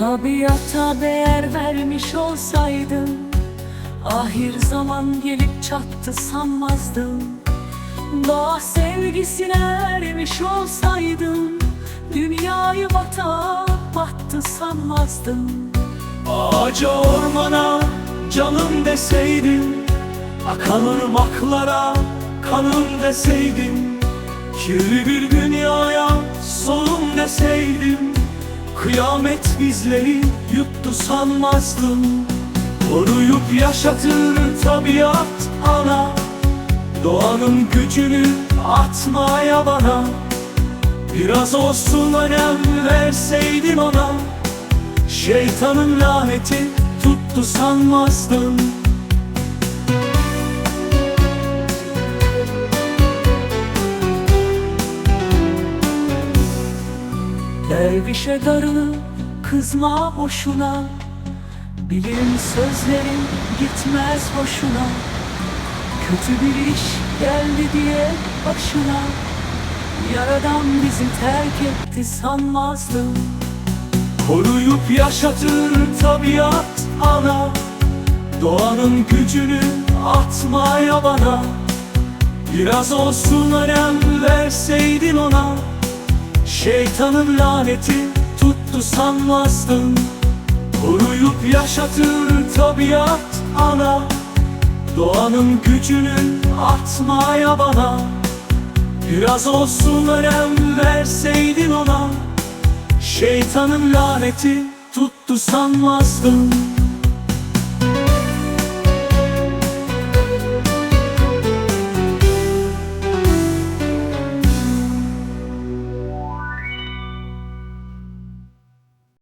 ona değer vermiş olsaydım Ahir zaman gelip çattı sanmazdım. Doğa sevgisine ermiş olsaydım Dünyayı bata battı sanmazdım. Ağaca ormana canım deseydim Akan ırmaklara kanım deseydim. Kirli bir dünyaya solum deseydim Kıyamet bizleri yuttu sanmazdım. Koruyup yaşatır tabiat ana Doğanın gücünü atma yabana Biraz olsun önem verseydin ona. Şeytanın laneti tuttu sanmazdım Dervişe darılıp kızma boşuna. Bilim sözlerin gitmez hoşuna Kötü bir iş geldi diye başına. Yaradan bizi terk etti sanmazdım. Koruyup yaşatır tabiat ana. Doğanın gücünü atma yabana Biraz olsun önem verseydin ona Şeytanın laneti tuttu sanmazdım. Koruyup yaşatır tabiat ana. Doğanın gücünü atma yabana Biraz olsun önem verseydin ona. Şeytanın laneti tuttu sanmazdım